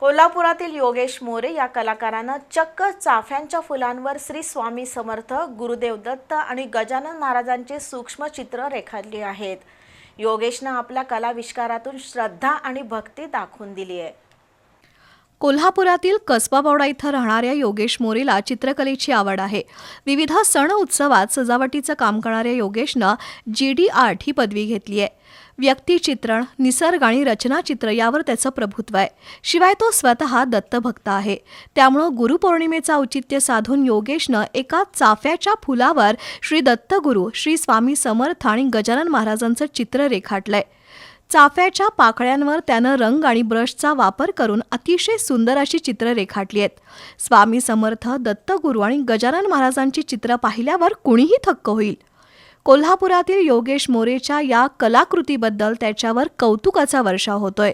कोल्हापुरातील योगेश मोरे या कलाकारानं चक्क चाफ्यांच्या फुलांवर श्री स्वामी समर्थ गुरुदेव दत्त आणि गजानन महाराजांचे सूक्ष्म चित्र रेखाटली आहेत. योगेशनं आपल्या कलाविष्कारातून श्रद्धा आणि भक्ती दाखवून दिली आहे. कोल्हापुरातील कसबाबावडा इथं राहणाऱ्या योगेश मोरेला चित्रकलेची आवड आहे. विविध सण उत्सवात सजावटीचं काम करणाऱ्या योगेशनं जी डी आर्ट ही पदवी घेतली आहे. व्यक्तिचित्रण निसर्ग आणि रचनाचित्र यावर त्याचं प्रभुत्व आहे. शिवाय तो स्वतः दत्तभक्त आहे. त्यामुळं गुरुपौर्णिमेचं औचित्य साधून योगेशनं एका चाफ्याच्या फुलावर श्री दत्तगुरू श्री स्वामी समर्थ आणि गजानन महाराजांचं चित्र रेखाटलंय. चाफ्याच्या पाकळ्यांवर त्यानं रंग आणि ब्रशचा वापर करून अतिशय सुंदर अशी चित्र रेखाटली आहेत. स्वामी समर्थ दत्तगुरू आणि गजानन महाराजांची चित्र पाहिल्यावर कुणीही थक्क होईल. कोल्हापुरातील योगेश मोरेच्या या कलाकृतीबद्दल त्याच्यावर कौतुकाचा वर्षाव होतोय.